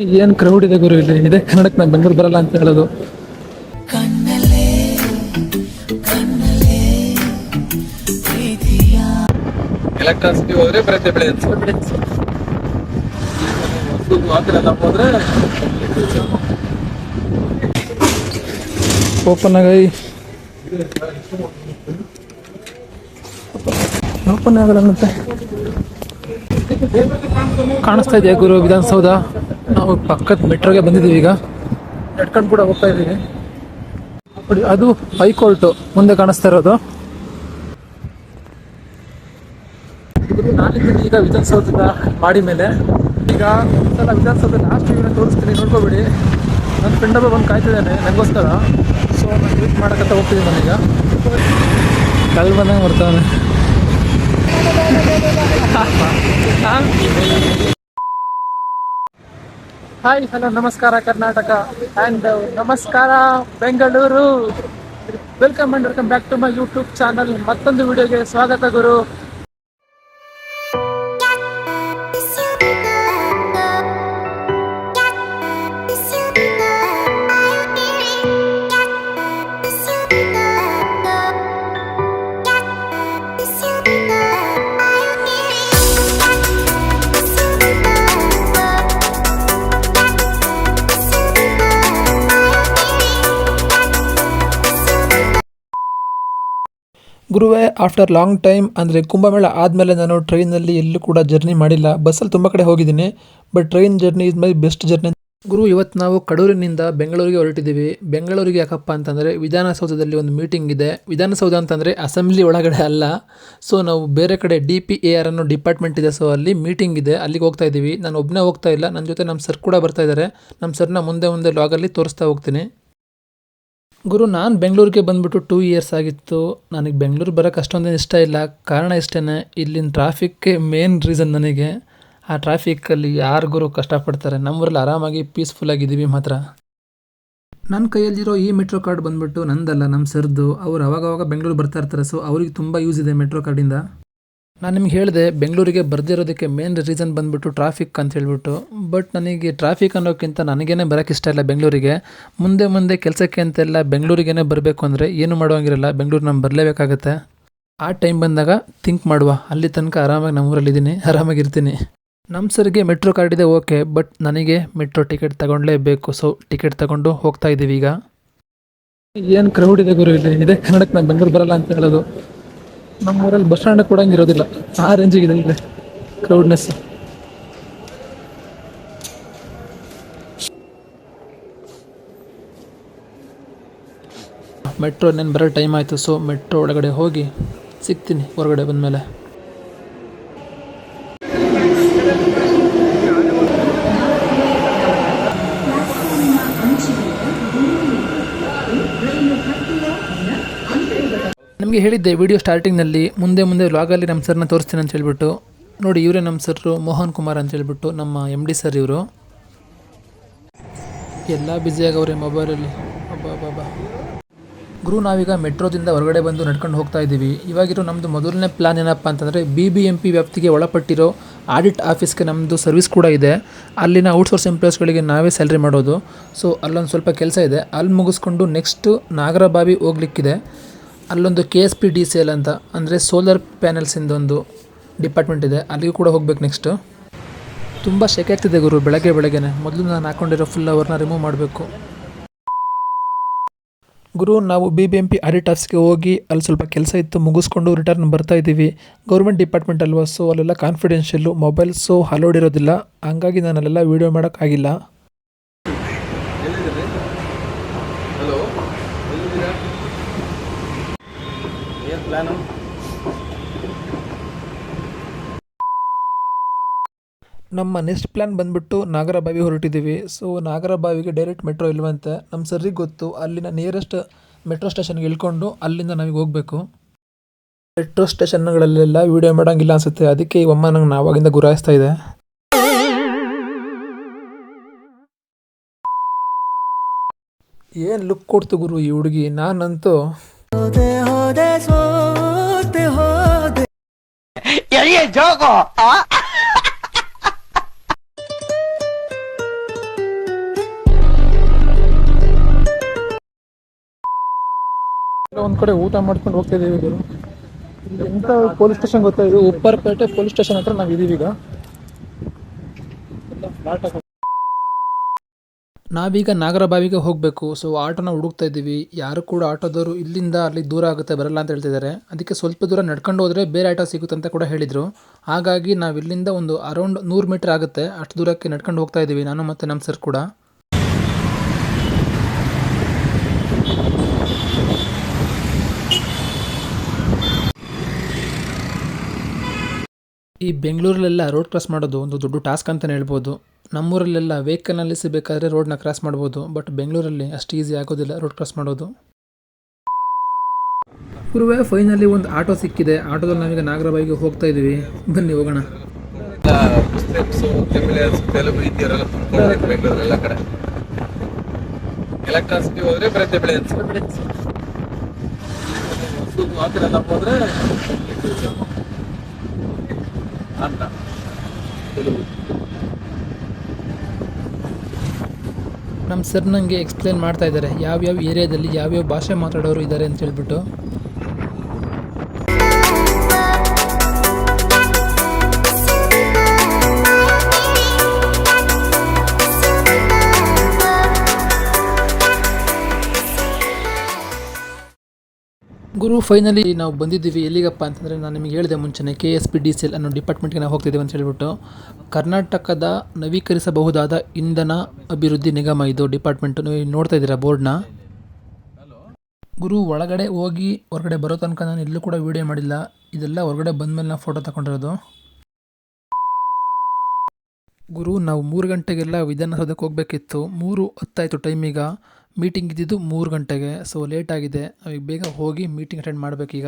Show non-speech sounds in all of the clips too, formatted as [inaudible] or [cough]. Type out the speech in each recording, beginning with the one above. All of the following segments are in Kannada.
ಏನ್ ಕ್ರೌಡ್ ಇದೆ ಗುರು ಇಲ್ಲಿ? ಇದೆ ಕನ್ನಡಕ್ಕೆ ನಾನು ಬೆಂಗಳೂರು ಬರಲ್ಲ ಅಂತ ಹೇಳೋದು. ಎಲೆಕ್ಟ್ರಾನ್ಸಿಟಿ ಹೋದ್ರೆ ಬರುತ್ತೆ ಬೆಳೆ ಹೋದ್ರೆ ಓಪನ್ ಆಗಿ. ಓಪನ್ ಆಗಲ್ಲ ಮತ್ತೆ. ಕಾಣಿಸ್ತಾ ಇದೆಯಾ ಗುರು ವಿಧಾನಸೌಧ? ನಾವು ಪಕ್ಕದ ಮೆಟ್ರೋಗೆ ಬಂದಿದ್ದೀವಿ ಈಗ. ನಡ್ಕೊಂಡು ಕೂಡ ಹೋಗ್ತಾ ಇದ್ದೀವಿ. ಅದು ಹೈಕೋರ್ಟು ಮುಂದೆ ಕಾಣಿಸ್ತಾ ಇರೋದು. ನಾಲ್ಕು ನಾನಿದ್ದೀನಿ ಈಗ ವಿಧಾನಸೌಧದ ಮಾಡಿ ಮೇಲೆ. ಈಗ ಒಂದ್ಸಲ ವಿಧಾನಸೌಧ ಲಾಸ್ಟ್ ವಿಡಿಯೋನ ತೋರಿಸ್ತೀನಿ, ನೋಡ್ಕೋಬೇಡಿ. ನನ್ನ ಫ್ರೆಂಡ್ ಒಬ್ಬ ಬಂದು ಕಾಯ್ತಿದ್ದಾನೆ ನನಗೋಸ್ಕರ ಸೊ ನಾನು ವೇಟ್ ಮಾಡೋಕಂತ ಹೋಗ್ತಿದ್ದೀನಿ ನಾನೀಗ ಕಲ್ ಬಂದಂಗೆ ಬರ್ತಾನೆ [laughs] ಹಾಯ್ ಹಲೋ ನಮಸ್ಕಾರ ಕರ್ನಾಟಕ ಆ್ಯಂಡ್ ನಮಸ್ಕಾರ Bengaluru welcome and welcome back to my YouTube channel ಮತ್ತೊಂದು ವಿಡಿಯೋಗೆ ಸ್ವಾಗತ ಗುರು. ಗುರುವೇ ಆಫ್ಟರ್ ಲಾಂಗ್ ಟೈಮ್ ಅಂದರೆ ಕುಂಭಮೇಳ ಆದಮೇಲೆ ನಾನು ಟ್ರೈನಲ್ಲಿ ಎಲ್ಲೂ ಕೂಡ ಜರ್ನಿ ಮಾಡಿಲ್ಲ. ಬಸ್ಸಲ್ಲಿ ತುಂಬ ಕಡೆ ಹೋಗಿದ್ದೀನಿ but train journey is my best journey ಗುರು, ಇವತ್ತು ನಾವು ಕಡೂರಿನಿಂದ ಬೆಂಗಳೂರಿಗೆ ಹೊರಟಿದ್ದೀವಿ. ಬೆಂಗಳೂರಿಗೆ ಯಾಕಪ್ಪ ಅಂತಂದರೆ ವಿಧಾನಸೌಧದಲ್ಲಿ ಒಂದು ಮೀಟಿಂಗ್ ಇದೆ. ವಿಧಾನಸೌಧ ಅಂತಂದರೆ ಅಸೆಂಬ್ಲಿ ಒಳಗಡೆ ಅಲ್ಲ. ಸೊ ನಾವು ಬೇರೆ ಕಡೆ ಡಿ ಪಿ ಎ ಆರ್ ಅನ್ನೋ ಡಿಪಾರ್ಟ್ಮೆಂಟ್ ಇದೆ. ಸೊ ಅಲ್ಲಿ ಮೀಟಿಂಗ್ ಇದೆ. ಅಲ್ಲಿಗೆ ಹೋಗ್ತಾ ಇದ್ದೀವಿ. ನಾನು ಒಬ್ಬನೇ ಹೋಗ್ತಾ ಇಲ್ಲ. ನನ್ನ ಜೊತೆ ನಮ್ಮ ಸರ್ ಕೂಡ ಬರ್ತಾ ಇದ್ದಾರೆ. ನಮ್ಮ ಸರ್ನ ಮುಂದೆ ಮುಂದೆ ಲಾಗಲ್ಲಿ ತೋರಿಸ್ತಾ ಹೋಗ್ತೀನಿ. ಗುರು, ನಾನು ಬೆಂಗಳೂರಿಗೆ ಬಂದುಬಿಟ್ಟು ಟೂ ಇಯರ್ಸ್ ಆಗಿತ್ತು. ನನಗೆ ಬೆಂಗಳೂರು ಬರೋಕ್ಕೆ ಅಷ್ಟೊಂದೇನು ಇಷ್ಟ ಇಲ್ಲ. ಕಾರಣ ಇಷ್ಟೇ ಇಲ್ಲಿನ ಟ್ರಾಫಿಕ್ಕೇ ಮೇನ್ ರೀಸನ್ ನನಗೆ. ಆ ಟ್ರಾಫಿಕ್ಕಲ್ಲಿ ಯಾರು ಗುರು ಕಷ್ಟಪಡ್ತಾರೆ? ನಮ್ಮೂರಲ್ಲಿ ಆರಾಮಾಗಿ ಪೀಸ್ಫುಲ್ಲಾಗಿದ್ದೀವಿ ಮಾತ್ರ. ನನ್ನ ಕೈಯಲ್ಲಿರೋ ಈ ಮೆಟ್ರೋ ಕಾರ್ಡ್ ಬಂದುಬಿಟ್ಟು ನಂದಲ್ಲ ನಮ್ಮ ಸರ್ದು. ಅವ್ರು ಅವಾಗವಾಗ ಬೆಂಗಳೂರು ಬರ್ತಾ ಇರ್ತಾರೆ ಸೊ ಅವ್ರಿಗೆ ತುಂಬ ಯೂಸ್ ಇದೆ ಮೆಟ್ರೋ ಕಾರ್ಡಿಂದ ನಾನು ನಿಮ್ಗೆ ಹೇಳಿದೆ, ಬೆಂಗಳೂರಿಗೆ ಬರ್ದಿರೋದಕ್ಕೆ ಮೇನ್ ರೀಸನ್ ಬಂದ್ಬಿಟ್ಟು ಟ್ರಾಫಿಕ್ ಅಂತ ಹೇಳ್ಬಿಟ್ಟು ಬಟ್ ನನಗೆ ಟ್ರಾಫಿಕ್ ಅನ್ನೋಕ್ಕಿಂತ ನನಗೇನೆ ಬರೋಕ್ಕೆ ಇಷ್ಟ ಇಲ್ಲ ಬೆಂಗಳೂರಿಗೆ. ಮುಂದೆ ಮುಂದೆ ಕೆಲಸಕ್ಕೆ ಅಂತೆಲ್ಲ ಬೆಂಗಳೂರಿಗೇನೆ ಬರಬೇಕು ಅಂದರೆ ಏನು ಮಾಡೋಂಗಿರಲ್ಲ ಬೆಂಗಳೂರು ನಾನು ಬರಲೇಬೇಕಾಗತ್ತೆ. ಆ ಟೈಮ್ ಬಂದಾಗ ಥಿಂಕ್ ಮಾಡುವ, ಅಲ್ಲಿ ತನಕ ಆರಾಮಾಗಿ ನಮ್ಮೂರಲ್ಲಿದ್ದೀನಿ ಆರಾಮಾಗಿರ್ತೀನಿ ನಮ್ಮ ಸರ್ಗೆ ಮೆಟ್ರೋ ಕಾರ್ಡ್ ಇದೆ ಓಕೆ ಬಟ್ ನನಗೆ ಮೆಟ್ರೋ ಟಿಕೆಟ್ ತಗೊಂಡ್ಲೇಬೇಕು ಸೊ ಟಿಕೆಟ್ ತಗೊಂಡು ಹೋಗ್ತಾ ಇದ್ದೀವಿ ಈಗ. ಏನು ಕ್ರೌಡ್ ಇದೆ ಗುರು ಇಲ್ಲಿ? ಇದೆ ಕನ್ನಡಕ್ಕೆ ನಾನು ಬೆಂಗಳೂರು ಬರಲ್ಲ ಅಂತ ಹೇಳೋದು. ನಮ್ಮೂರಲ್ಲಿ ಬಸ್ ಸ್ಟ್ಯಾಂಡ್ ಕೂಡ ಇರೋದಿಲ್ಲ. ಆ ರೇಂಜಿಗಿದೆ ಇಲ್ಲಿ ಕ್ರೌಡ್ನೆಸ್ ಮೆಟ್ರೋ ನೆನ್ ಬರೋ ಟೈಮ್ ಆಯಿತು ಸೊ ಮೆಟ್ರೋ ಒಳಗಡೆ ಹೋಗಿ ಸಿಗ್ತೀನಿ, ಹೊರಗಡೆ ಬಂದಮೇಲೆ. ನಿಮಗೆ ಹೇಳಿದ್ದೆ ವಿಡಿಯೋ ಸ್ಟಾರ್ಟಿಂಗ್ನಲ್ಲಿ ಮುಂದೆ ಮುಂದೆ ವ್ಲಾಗಲ್ಲಿ ನಮ್ಮ ಸರ್ನ ತೋರಿಸ್ತೀನಿ ಅಂತ ಹೇಳ್ಬಿಟ್ಟು. ನೋಡಿ, ಇವರೇ ನಮ್ಮ ಸರ್ ಮೋಹನ್ ಕುಮಾರ್ ಅಂತ ಹೇಳ್ಬಿಟ್ಟು ನಮ್ಮ ಎಂ ಡಿ ಸರ್ ಇವರು. ಎಲ್ಲ ಬ್ಯುಸಿಯಾಗವ್ರೆ ಮೊಬೈಲಲ್ಲಿ ಗುರು, ನಾವೀಗ ಮೆಟ್ರೋದಿಂದ ಹೊರಗಡೆ ಬಂದು ನಡ್ಕೊಂಡು ಹೋಗ್ತಾ ಇದ್ದೀವಿ. ಇವಾಗಿರೋ ನಮ್ಮದು ಮೊದಲನೇ ಪ್ಲಾನ್ ಏನಪ್ಪ ಅಂತಂದರೆ ಬಿ ಬಿ ಎಂ ಪಿ ವ್ಯಾಪ್ತಿಗೆ ಒಳಪಟ್ಟಿರೋ ಆಡಿಟ್ ಆಫೀಸ್ಗೆ ನಮ್ಮದು ಸರ್ವಿಸ್ ಕೂಡ ಇದೆ. ಅಲ್ಲಿನ ಔಟ್ಸೋರ್ಸ್ ಎಂಪ್ಲಾಯ್ಸ್ಗಳಿಗೆ ನಾವೇ ಸ್ಯಾಲ್ರಿ ಮಾಡೋದು. ಸೊ ಅಲ್ಲೊಂದು ಸ್ವಲ್ಪ ಕೆಲಸ ಇದೆ. ಅಲ್ಲಿ ಮುಗಿಸ್ಕೊಂಡು ನೆಕ್ಸ್ಟು ನಾಗರಬಾವಿ ಹೋಗ್ಲಿಕ್ಕಿದೆ. ಅಲ್ಲೊಂದು K S P D C L ಅಂತ, ಅಂದರೆ ಸೋಲಾರ್ ಪ್ಯಾನಲ್ಸಿಂದ ಒಂದು ಡಿಪಾರ್ಟ್ಮೆಂಟ್ ಇದೆ. ಅಲ್ಲಿಗೂ ಕೂಡ ಹೋಗ್ಬೇಕು ನೆಕ್ಸ್ಟು ತುಂಬ ಶೆಕೆ ಆಗ್ತಿದೆ ಗುರು, ಬೆಳಗ್ಗೆ ಬೆಳಗ್ಗೆನೆ. ಮೊದಲು ನಾನು ಹಾಕೊಂಡಿರೋ ಫುಲ್ ಅವರ್ನ ರಿಮೂವ್ ಮಾಡಬೇಕು. ಗುರು, ನಾವು B B M P audit ಆಫೀಸ್ಗೆ ಹೋಗಿ ಅಲ್ಲಿ ಸ್ವಲ್ಪ ಕೆಲಸ ಇತ್ತು, ಮುಗಿಸ್ಕೊಂಡು ರಿಟರ್ನ್ ಬರ್ತಾ ಇದ್ದೀವಿ. ಗೌರ್ಮೆಂಟ್ ಡಿಪಾರ್ಟ್ಮೆಂಟ್ ಅಲ್ವಾ ಸೊ ಅಲ್ಲೆಲ್ಲ ಕಾನ್ಫಿಡೆನ್ಷಿಯಲ್ಲು ಮೊಬೈಲ್ಸು ಅಲೋಡ್ ಇರೋದಿಲ್ಲ. ಹಂಗಾಗಿ ನಾನು ಅಲ್ಲೆಲ್ಲ ವೀಡಿಯೋ ಮಾಡೋಕ್ಕಾಗಿಲ್ಲ ಹಲೋ ಎಲ್ಲಿದ್ದೀರಾ ಪ್ಲ್ಯಾನು ನಮ್ಮ ನೆಕ್ಸ್ಟ್ ಪ್ಲ್ಯಾನ್ ಬಂದ್ಬಿಟ್ಟು ನಾಗರಬಾವಿ ಹೊರಟಿದ್ದೀವಿ. ಸೊ ನಾಗರಬಾವಿಗೆ ಡೈರೆಕ್ಟ್ ಮೆಟ್ರೋ ಇಲ್ವಂತೆ. ನಮ್ಮ ಸರ್ರಿಗೆ ಗೊತ್ತು ಅಲ್ಲಿನ ನಿಯರೆಸ್ಟ್ ಮೆಟ್ರೋ ಸ್ಟೇಷನ್ಗೆ ಇಳ್ಕೊಂಡು ಅಲ್ಲಿಂದ ನಮಗೆ ಹೋಗಬೇಕು. ಮೆಟ್ರೋ ಸ್ಟೇಷನ್ಗಳಲ್ಲೆಲ್ಲ ವೀಡಿಯೋ ಮಾಡೋಂಗಿಲ್ಲ ಅನಿಸುತ್ತೆ. ಅದಕ್ಕೆ ಈ ಅಮ್ಮ ನಂಗೆ ನಾವಾಗಿಂದ ಗುರಾಯಿಸ್ತಾ ಇದೆ. ಏನು ಲುಕ್ ಕೊಡ್ತು ಗುರು ಈ ಹುಡುಗಿ? ನಾನಂತೂ ಎಳೆಯ ಆ ¿Ah? [laughs] ಒಂದ್ ಕಡೆ ಊಟ ಮಾಡ್ಕೊಂಡು ಹೋಗ್ತಾ ಇದೀವಿ ಗುರು ಎಂತ ಪೊಲೀಸ್ ಸ್ಟೇಷನ್ ಗೊತ್ತಾ? ಇದು ಉಪ್ಪರ್ಪೇಟೆ ಪೊಲೀಸ್ ಸ್ಟೇಷನ್ ಹತ್ರ ನಾವ್ ಇದೀವಿ ಈಗ ನಾವೀಗ ನಾಗರಬಾವಿಗೆ ಹೋಗಬೇಕು. ಸೊ ಆಟೋನ ಹುಡುಕ್ತಾ ಇದ್ದೀವಿ. ಯಾರು ಕೂಡ ಆಟೋದವರು ಇಲ್ಲಿಂದ ಅಲ್ಲಿ ದೂರ ಆಗುತ್ತೆ, ಬರಲ್ಲ ಅಂತ ಹೇಳ್ತಿದ್ದಾರೆ. ಅದಕ್ಕೆ ಸ್ವಲ್ಪ ದೂರ ನಡ್ಕೊಂಡು ಹೋದರೆ ಬೇರೆ ಆಟೋ ಸಿಗುತ್ತೆ ಅಂತ ಕೂಡ ಹೇಳಿದರು. ಹಾಗಾಗಿ ನಾವು ಇಲ್ಲಿಂದ ಒಂದು ಅರೌಂಡ್ ನೂರು ಮೀಟರ್ ಆಗುತ್ತೆ. ಅಷ್ಟು ದೂರಕ್ಕೆ ನಡ್ಕೊಂಡು ಹೋಗ್ತಾ ಇದ್ದೀವಿ. ನಾನು ಮತ್ತು ನಮ್ಮ ಸರ್ ಕೂಡ. ಈ ಬೆಂಗಳೂರಲ್ಲೆಲ್ಲ ರೋಡ್ ಕ್ರಾಸ್ ಮಾಡೋದು ಒಂದು ದೊಡ್ಡ ಟಾಸ್ಕ್ ಅಂತಲೇ ಹೇಳ್ಬೋದು. ನಮ್ಮೂರಲ್ಲೆಲ್ಲ ವೆಹಿಕಲ್ನಲ್ಲಿ ಸಿಗಬೇಕಾದ್ರೆ ರೋಡ್ನ ಕ್ರಾಸ್ ಮಾಡ್ಬೋದು ಬಟ್ ಬೆಂಗಳೂರಲ್ಲಿ ಅಷ್ಟು ಈಸಿ ಆಗೋದಿಲ್ಲ ರೋಡ್ ಕ್ರಾಸ್ ಮಾಡೋದು. ಗುರುವೆ ಫೈನಲಿ ಒಂದು ಆಟೋ ಸಿಕ್ಕಿದೆ. ಆಟೋದಲ್ಲಿ ನಾವೀಗ ನಾಗರಬಾವಿಗೆ ಹೋಗ್ತಾ ಇದ್ದೀವಿ. ಬನ್ನಿ, ಹೋಗೋಣ. ಮುಸ್ಲಿಮ್ಸು ಕಡೆ. ಹೋದ್ರೆ ಎಲ್ಲ ನಮ್ಮ ಸರ್ ನನಗೆ ಎಕ್ಸ್ಪ್ಲೇನ್ ಮಾಡ್ತಾ ಇದ್ದಾರೆ. ಯಾವ್ಯಾವ ಏರಿಯಾದಲ್ಲಿ ಯಾವ್ಯಾವ ಭಾಷೆ ಮಾತಾಡೋರು ಇದ್ದಾರೆ ಅಂತ ಹೇಳ್ಬಿಟ್ಟು. ಗುರು ಫೈನಲಿ ನಾವು ಬಂದಿದ್ದೀವಿ. ಎಲ್ಲಿಗಪ್ಪ ಅಂತಂದರೆ ನಾನು ನಿಮಗೆ ಹೇಳಿದೆ ಮುಂಚೆನೆ K S P D C L ಅನ್ನೋ ಡಿಪಾರ್ಟ್ಮೆಂಟ್ಗೆ ನಾವು ಹೋಗ್ತಿದ್ದೀವಿ ಅಂತ ಹೇಳಿಬಿಟ್ಟು. ಕರ್ನಾಟಕದ ನವೀಕರಿಸಬಹುದಾದ ಇಂಧನ ಅಭಿವೃದ್ಧಿ ನಿಗಮ ಇದು ಡಿಪಾರ್ಟ್ಮೆಂಟ್ ನೀವು ನೋಡ್ತಾ ಇದ್ದೀರಾ ಬೋರ್ಡ್ನ? ಗುರು, ಒಳಗಡೆ ಹೋಗಿ ಹೊರಗಡೆ ಬರೋ ತನಕ ನಾನು ಎಲ್ಲೂ ಕೂಡ ವೀಡಿಯೋ ಮಾಡಿಲ್ಲ. ಇದೆಲ್ಲ ಹೊರಗಡೆ ಬಂದಮೇಲೆ ನಾವು ಫೋಟೋ ತಗೊಂಡಿರೋದು. ಗುರು, ನಾವು ಮೂರು ಗಂಟೆಗೆಲ್ಲ ವಿಧಾನಸೌಧಕ್ಕೆ ಹೋಗಬೇಕಿತ್ತು. ಮೂರು ಹತ್ತಾಯಿತು ಟೈಮೀಗ ಮೀಟಿಂಗ್ ಇದ್ದಿದ್ದು ಮೂರು ಗಂಟೆಗೆ. ಸೊ ಲೇಟ್ ಆಗಿದೆ. ಈಗ ಬೇಗ ಹೋಗಿ ಮೀಟಿಂಗ್ ಅಟೆಂಡ್ ಮಾಡಬೇಕೀಗ.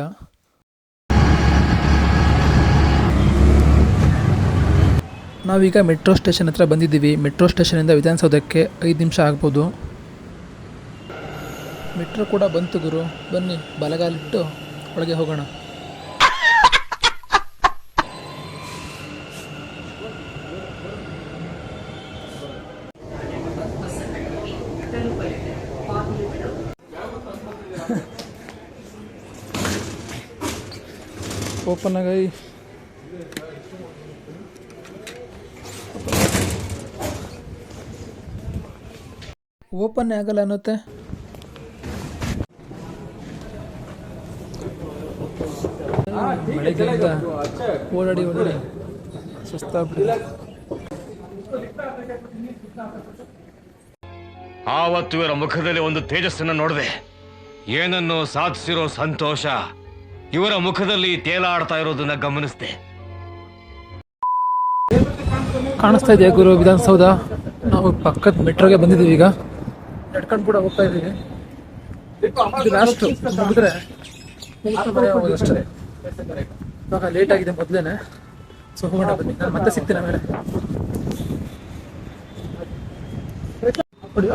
ನಾವೀಗ ಮೆಟ್ರೋ ಸ್ಟೇಷನ್ ಹತ್ರ ಬಂದಿದ್ದೀವಿ. ಮೆಟ್ರೋ ಸ್ಟೇಷನಿಂದ ವಿಧಾನಸೌಧಕ್ಕೆ ಐದು ನಿಮಿಷ ಆಗ್ಬೋದು. ಮೆಟ್ರೋ ಕೂಡ ಬಂತು ಗುರು. ಬನ್ನಿ, ಬಲಗಾಲಿಟ್ಟು ಒಳಗೆ ಹೋಗೋಣ. ಓಪನ್ ಆಗಿ ಓಪನ್ ಆಗಲ್ಲ ಅನ್ನತ್ತೆ ಓಡಾಡಿ ಓಡಾಡಿ. ಸುಸ್ತಾಗ್ಬಿಟ್ಟಿಲ್ಲ ಆವತ್ತು ಇವರ ಮುಖದಲ್ಲಿ ಒಂದು ತೇಜಸ್ಸನ್ನು ನೋಡಿದೆ. ಏನನ್ನು ಸಾಧಿಸಿರೋ ಸಂತೋಷ ಇವರ ಮುಖದಲ್ಲಿ ತೇಲಾಡ್ತಾ ಇರೋದನ್ನ ಗಮನಿಸಿದೆ. ಕಾಣಿಸ್ತಾ ಇದೆಯಾ ಗುರು ವಿಧಾನಸೌಧ. ನಾವು ಪಕ್ಕದ ಮೆಟ್ರೋಗೆ ಬಂದಿದ್ದೀವಿ ಈಗ. ನಡ್ಕೊಂಡು ಕೂಡ ಹೋಗ್ತಾ ಇದ್ದೀವಿ. ಲೇಟ್ ಆಗಿದೆ ಮೊದ್ಲೇನೆ. ಸೊ ಹೋಗೋಣ ಬನ್ನಿ. ನಾನು ಮತ್ತೆ ಸಿಗ್ತೀನಿ ಆಮೇಲೆ.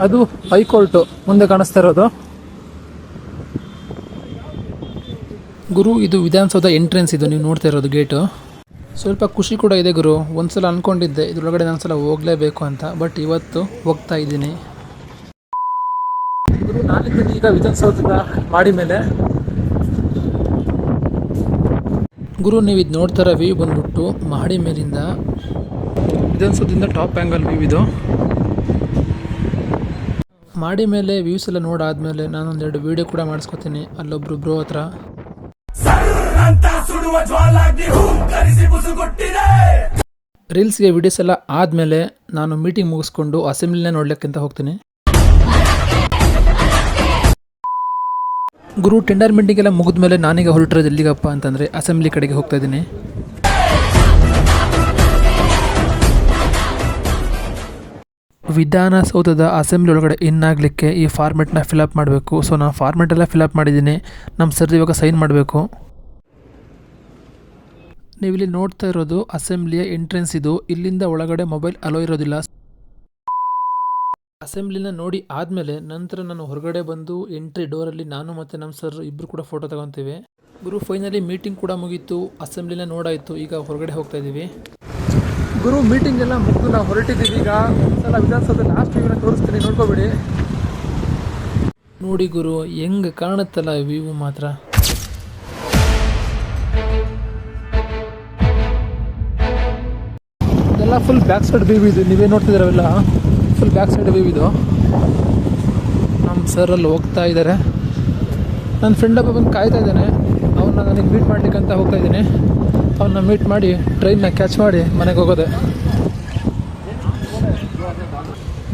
ಅದು ಹೈಕೋರ್ಟ್ ಮುಂದೆ ಕಾಣಿಸ್ತಾ ಇರೋದು. ಗುರು, ಇದು ವಿಧಾನಸೌಧ ಎಂಟ್ರೆನ್ಸ್ ಇದು, ನೀವು ನೋಡ್ತಾ ಇರೋದು ಗೇಟು ಸ್ವಲ್ಪ ಖುಷಿ ಕೂಡ ಇದೆ ಗುರು. ಒಂದ್ಸಲ ಅನ್ಕೊಂಡಿದ್ದೆ, ಇದ್ರೊಳಗಡೆ ಒಂದ್ಸಲ ಹೋಗ್ಲೇಬೇಕು ಅಂತ ಬಟ್ ಇವತ್ತು ಹೋಗ್ತಾ ಇದ್ದೀನಿ. ಗುರು ನಾನಿದ್ದೀನಿ ಈಗ ವಿಧಾನಸೌಧದ ಮಾಡಿ ಮೇಲೆ. ಗುರು, ನೀವು ಇದು ನೋಡ್ತಾರ ವ್ಯೂ ಬಂದ್ಬಿಟ್ಟು ಮಹಡಿ ಮೇಲಿಂದ ವಿಧಾನಸೌಧದಿಂದ ಟಾಪ್ ಆ್ಯಂಗಲ್ ವ್ಯೂ ಇದು. ಮಾಡಿ ಮೇಲೆ ವ್ಯೂಸ್ ಎಲ್ಲ ನೋಡಾದ್ಮೇಲೆ ನಾನೊಂದೆರಡು ವೀಡಿಯೋ ಕೂಡ ಮಾಡಿಸ್ಕೊತೀನಿ. ಅಲ್ಲೊಬ್ರು ಬ್ರೋ ಹತ್ರ. ರೀಲ್ಸ್ಗೆ ವಿಡಿಯೋಸ್ ಎಲ್ಲ ಆದಮೇಲೆ ನಾನು ಮೀಟಿಂಗ್ ಮುಗಿಸ್ಕೊಂಡು ಅಸೆಂಬ್ಲಿನ ನೋಡ್ಲಿಕ್ಕಿಂತ ಹೋಗ್ತೀನಿ. ಗುರು ಟೆಂಡರ್ ಮೀಟಿಂಗ್ ಎಲ್ಲ ಮುಗಿದ್ಮೇಲೆ ನಾನೀಗ ಹೊರಟಿರೋದು ಎಲ್ಲಿಗಪ್ಪ ಅಂತಂದರೆ ಅಸೆಂಬ್ಲಿ ಕಡೆಗೆ ಹೋಗ್ತಾ ಇದ್ದೀನಿ. ವಿಧಾನಸೌಧದ ಅಸೆಂಬ್ಲಿ ಒಳಗಡೆ ಇನ್ನಾಗಲಿಕ್ಕೆ ಈ ಫಾರ್ಮೆಟ್ನ ಫಿಲಪ್ ಮಾಡಬೇಕು. ಸೊ ನಾನು ಫಾರ್ಮೆಟ್ ಎಲ್ಲ ಫಿಲಪ್ ಮಾಡಿದ್ದೀನಿ. ನಮ್ಮ ಸರ್ ಇವಾಗ ಸೈನ್ ಮಾಡಬೇಕು. ನೀವಿಲ್ಲಿ ನೋಡ್ತಾ ಇರೋದು ಅಸೆಂಬ್ಲಿಯ ಎಂಟ್ರೆನ್ಸ್ ಇದು. ಇಲ್ಲಿಂದ ಒಳಗಡೆ ಮೊಬೈಲ್ ಅಲೋ ಇರೋದಿಲ್ಲ. ಅಸೆಂಬ್ಲಿನ ನೋಡಿ ಆದಮೇಲೆ ನಂತರ ನಾನು ಹೊರಗಡೆ ಬಂದು ಎಂಟ್ರಿ ಡೋರಲ್ಲಿ ನಾನು ಮತ್ತು ನಮ್ಮ ಸರ್ ಇಬ್ಬರು ಕೂಡ ಫೋಟೋ ತಗೊತೀವಿ. ಗುರು ಫೈನಲಿ ಮೀಟಿಂಗ್ ಕೂಡ ಮುಗೀತು. ಅಸೆಂಬ್ಲಿನ ನೋಡಾಯಿತು. ಈಗ ಹೊರಗಡೆ ಹೋಗ್ತಾ ಇದ್ದೀವಿ ಗುರು ಮೀಟಿಂಗ್ ಎಲ್ಲ ಮುಗಿದು ನಾವು ಹೊರಟಿದ್ದೀವಿ. ಈಗ ಒಂದ್ಸಲ ವಿಧಾನಸೌಧ ಲಾಸ್ಟ್ ವ್ಯೂನ ತೋರಿಸ್ತೀನಿ. ನೋಡ್ಕೋಬೇಡಿ. ನೋಡಿ ಗುರು, ಹೆಂಗ್ ಕಾಣುತ್ತಲ್ಲ ವ್ಯೂ ಮಾತ್ರ? ಇದೆಲ್ಲ ಫುಲ್ ಬ್ಯಾಕ್ ಸೈಡ್ ವ್ಯೂ ಇದು. ನೀವೇ ನೋಡ್ತಿದ್ದೀರವೆಲ್ಲ ಫುಲ್ ಬ್ಯಾಕ್ ಸೈಡ್ ವ್ಯೂ ಇದು. ನಮ್ಮ ಸರ್ ಅಲ್ಲಿ ಹೋಗ್ತಾ ಇದ್ದಾರೆ ನನ್ನ ಫ್ರೆಂಡ್ ಒಬ್ಬ ಬಂದು ಕಾಯ್ತಾ ಇದ್ದಾನೆ. ಅವನ್ನ ನನಗೆ ಮೀಟ್ ಮಾಡ್ಲಿಕ್ಕೆ ಅಂತ ಹೋಗ್ತಾ ಇದ್ದೀನಿ. ಅವನ್ನ ಮೀಟ್ ಮಾಡಿ ಟ್ರೈನ್ನ ಕ್ಯಾಚ್ ಮಾಡಿ ಮನೆಗೆ ಹೋಗೋದೆ.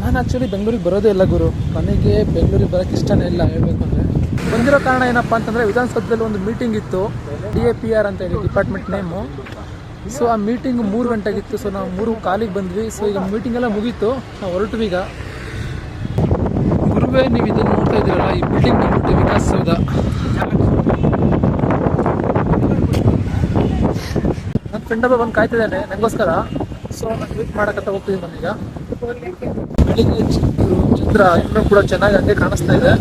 ನಾನು ಆ್ಯಕ್ಚುಲಿ ಬೆಂಗಳೂರಿಗೆ ಬರೋದೇ ಇಲ್ಲ ಗುರು. ನನಗೆ ಬೆಂಗಳೂರಿಗೆ ಬರೋಕ್ಕೆ ಇಷ್ಟನೇ ಇಲ್ಲ ಹೇಳಬೇಕು ಅಂದರೆ. ಬಂದಿರೋ ಕಾರಣ ಏನಪ್ಪ ಅಂತಂದರೆ ವಿಧಾನಸೌಧದಲ್ಲಿ ಒಂದು ಮೀಟಿಂಗ್ ಇತ್ತು. ಡಿ ಎ ಪಿ ಆರ್ ಅಂತ ಹೇಳಿ ಡಿಪಾರ್ಟ್ಮೆಂಟ್ ನೇಮು ಸೊ ಆ ಮೀಟಿಂಗ್ ಮೂರು ಗಂಟೆಗಿತ್ತು. ಸೊ ನಾವು ಮೂರು ಕಾಲಿಗೆ ಬಂದ್ವಿ. ಸೊ ಈಗ ಮೀಟಿಂಗ್ ಎಲ್ಲ ಮುಗೀತು. ನಾವು ಹೊರಟು ಈಗ. ಗುರುವೇ, ನೀವು ಇದನ್ನು ನೋಡ್ತಾ ಇದ್ದೀರಲ್ಲ, ಈ ಬಿಲ್ಡಿಂಗ್ ಬಂದ್ಬಿಟ್ಟು ವಿಕಾಸಸೌಧ ನನ್ನ ಫ್ರೆಂಡ್ ಬಂದು ಕಾಯ್ತಿದ್ದಾನೆ ನನಗೋಸ್ಕರ ಸೊ ನಾನು ವೇಟ್ ಮಾಡಕತ್ತ ಹೋಗ್ತಿದ್ದೀನಿ ನಾನೀಗ ಬೆಳಿಗ್ಗೆ ಚಿತ್ರ ಇನ್ನೂ ಕೂಡ ಚೆನ್ನಾಗಿ ಹಂಗೆ ಕಾಣಿಸ್ತಾ ಇದೆ.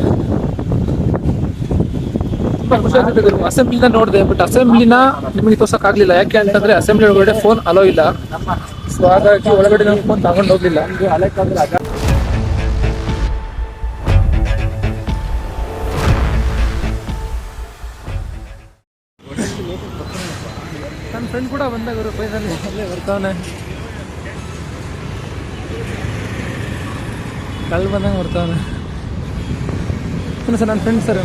ತುಂಬಾ ಖುಷಿ ಅಸೆಂಬ್ಲಿನ ನೋಡಿದೆ ಬಟ್ ಅಸೆಂಬ್ಲಿನ ನಿಮಗೆ ತೋರ್ಸಕ್ ಆಗ್ಲಿಲ್ಲ ಯಾಕೆ ಅಂತಂದ್ರೆ ಅಸೆಂಬ್ಲಿ ಒಳಗಡೆ ಫೋನ್ ಅಲೋ ಇಲ್ಲ. ಸೊ ಹಾಗಾಗಿ ಒಳಗಡೆ ನಾನು ಫೋನ್ ತಗೊಂಡು ಹೋಗ್ಲಿಲ್ಲ. ನನ್ನ ಫ್ರೆಂಡ್ ಕೂಡ ಬಂದಾಗ ಫೈನಲ್ಲಿ ಅಲ್ಲೇ ಬರ್ತಾವನೆ. ಕಳ್ಳು ಬಂದಂಗೆ ಬರ್ತಾವನೆ. ಸರ್ ನನ್ನ ಫ್ರೆಂಡ್ ಸರ್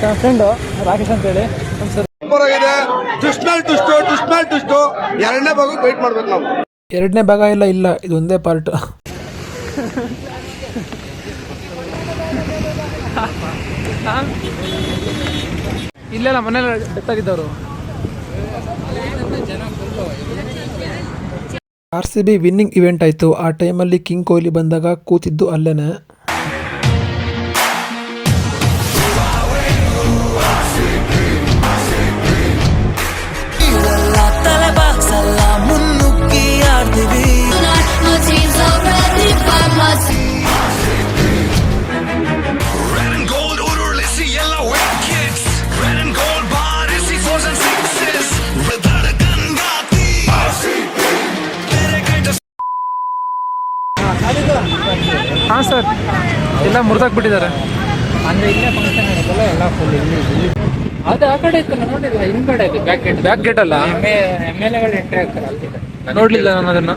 ನನ್ನ ಫ್ರೆಂಡು ರಾಕೇಶ್ ಅಂತೇಳಿ. ಹೇಳಿ ಸರ್ ಆಗಿದೆ ಟ್ವಿಸ್ಟ್ ಮೇಲೆ ಟ್ವಿಸ್ಟು ಟ್ವಿಸ್ಟ್ ಮೇಲೆ ಟ್ವಿಸ್ಟು. ಎರಡನೇ ಭಾಗಕ್ಕೆ ವೆಯ್ಟ್ ಮಾಡ್ಬೇಕು ನಾವು. ಎರಡನೇ ಭಾಗ ಇಲ್ಲ ಇಲ್ಲ ಇದು ಒಂದೇ ಪಾರ್ಟ್ ಇಲ್ಲೆಲ್ಲ ಮನೇಲಿ death ಆಗಿದ್ದವರು. R C B winning event ಆಯಿತು. ಆ ಟೈಮಲ್ಲಿ ಕಿಂಗ್ ಕೊಹ್ಲಿ ಬಂದಾಗ ಕೂತಿದ್ದು ಅಲ್ಲೇನೆ. ಮುನ್ನುಗ್ಗಿ ಆಡ್ತೀವಿ My team's already by my Red and gold ಉರುಳಿಸಿ ಎಲ್ಲ wickets Red and gold ಬಾರಿಸಿ fours and sixes. Without a gun ಗಾತಿ ಬೇರೆ ಕೈಟ ಹಾಂ ಸರ್. ಎಲ್ಲ ಮುರಿದಾಕ್ಬಿಟ್ಟಿದ್ದಾರೆ. ಅಂದ್ರೆ ಇಲ್ಲೇ ಫಂಕ್ಷನ್ ನಡೆದಲ್ಲ ಎಲ್ಲ ಫುಲ್ ಇಲ್ಲಿ ಅದು ಆ ಕಡೆ ಇತ್ತು ನೋಡಿದ್ರೆ? ಹಿಂದ್ಗಡೆ ಇದೆ ಬ್ಯಾಕ್ ಗೇಟ್ ಬ್ಯಾಕ್ ಗೇಟ್ ಅಲ್ಲ? ಎಂ ಎಲ್ ಎಗಳು ಎಂಟ್ರಿ ಆಗ್ತಾರೆ ಅಲ್ಲಿದೆ ನೋಡ್ಲಿಲ್ಲ ನಾನು ಅದನ್ನ.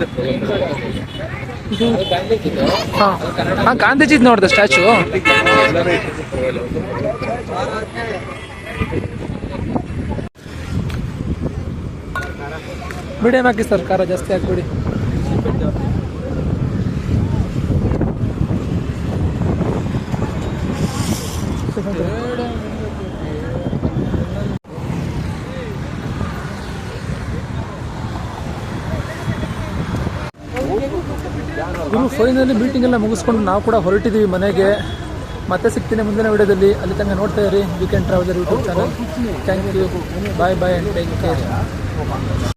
ಹಾ. ಗಾಂಧೀಜಿ ನೋಡ್ದೆ ಸ್ಟ್ಯಾಚು. ಮೀಡಿಯಂ ಹಾಕಿ ಸರ್ ಖಾರ ಜಾಸ್ತಿ ಹಾಕ್ಬಿಡಿ ಗುರು ಫೈನಲಿ ಮೀಟಿಂಗ್ ಎಲ್ಲ ಮುಗಿಸ್ಕೊಂಡು ನಾವು ಕೂಡ ಹೊರಟಿದ್ದೀವಿ ಮನೆಗೆ. ಮತ್ತೆ ಸಿಗ್ತೀನಿ ಮುಂದಿನ ವಿಡಿಯೋದಲ್ಲಿ. ಅಲ್ಲಿ ತನಕ ನೋಡ್ತಾ ಇರಿ. Weekend traveller YouTube channel thank you bye bye and take care